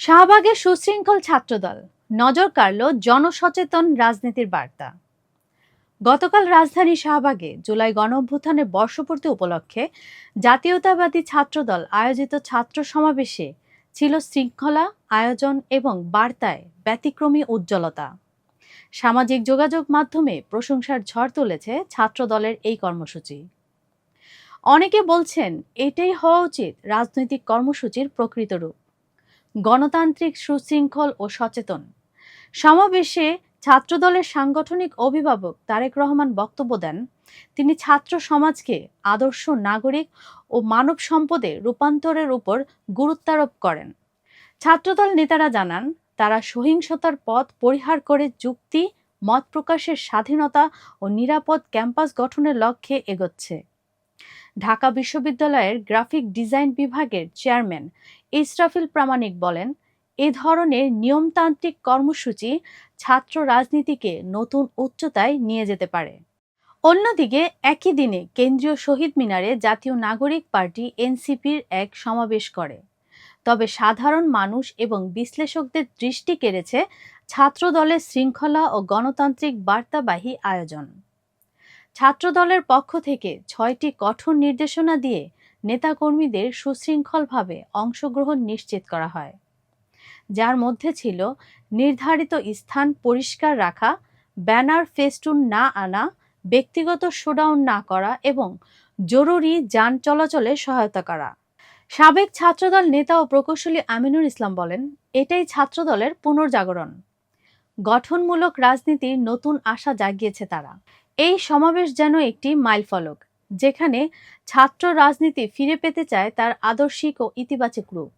শাহবাগের সুশৃঙ্খল ছাত্রদল, নজর কাড়ল জনসচেতন রাজনীতির বার্তা। গতকাল রাজধানী শাহবাগে জুলাই গণ অভ্যুত্থানের বর্ষপূর্তি উপলক্ষে জাতীয়তাবাদী ছাত্রদল আয়োজিত ছাত্র সমাবেশে ছিল শৃঙ্খলা, আয়োজন এবং বার্তায় ব্যতিক্রমী উজ্জ্বলতা। সামাজিক যোগাযোগ মাধ্যমে প্রশংসার ঝড় তুলেছে ছাত্রদলের এই কর্মসূচি। অনেকে বলছেন, এটাই হওয়া উচিত রাজনৈতিক কর্মসূচির প্রকৃত রূপ। গণতান্ত্রিক সুশৃঙ্খল ও সচেতন। সমাবেশে ছাত্রদলের সাংগঠনিক অভিভাবক তারেক রহমান বক্তব্য দেন, তিনি ছাত্র সমাজকে আদর্শ নাগরিক ও মানব সম্পদে রূপান্তরের উপর গুরুত্বারোপ করেন। ছাত্রদল নেতারা জানান, তারা সহিংসতার পথ পরিহার করে যুক্তি, মত প্রকাশের স্বাধীনতা ও নিরাপদ ক্যাম্পাস গঠনের লক্ষ্যে এগোচ্ছে। ঢাকা বিশ্ববিদ্যালয়ের গ্রাফিক ডিজাইন বিভাগের চেয়ারম্যান ইসরাফিল প্রামাণিক বলেন, এ ধরনের নিয়মতান্ত্রিক কর্মসূচি ছাত্র রাজনীতিকে নতুন উচ্চতায় নিয়ে যেতে পারে। অন্যদিকে, একই দিনে কেন্দ্রীয় শহীদ মিনারে জাতীয় নাগরিক পার্টি এনসিপির এক সমাবেশ করে। তবে সাধারণ মানুষ এবং বিশ্লেষকদের দৃষ্টি কেড়েছে ছাত্রদলের শৃঙ্খলা ও গণতান্ত্রিক বার্তাবাহী আয়োজন। ছাত্রদলের পক্ষ থেকে ছয়টি কঠোর নির্দেশনা দিয়ে নেতাকর্মীদের সুশৃঙ্খলভাবে অংশগ্রহণ নিশ্চিত করা হয়। যার মধ্যে ছিল নির্ধারিত স্থান পরিষ্কার রাখা, ব্যানার ফেস্টুন না আনা, ব্যক্তিগত শোডাউন না করা এবং জরুরি যান চলাচলে সহায়তা করা। সাবেক ছাত্রদল নেতা ও প্রকৌশলী আমিনুল ইসলাম বলেন, এটাই ছাত্রদলের পুনর্জাগরণ। গঠনমূলক রাজনীতির নতুন আশা জাগিয়েছে তারা। এই সমাবেশ যেন একটি মাইলফলক, যেখানে ছাত্র রাজনীতি ফিরে পেতে চায় তার আদর্শিক ও ইতিবাচক রূপ।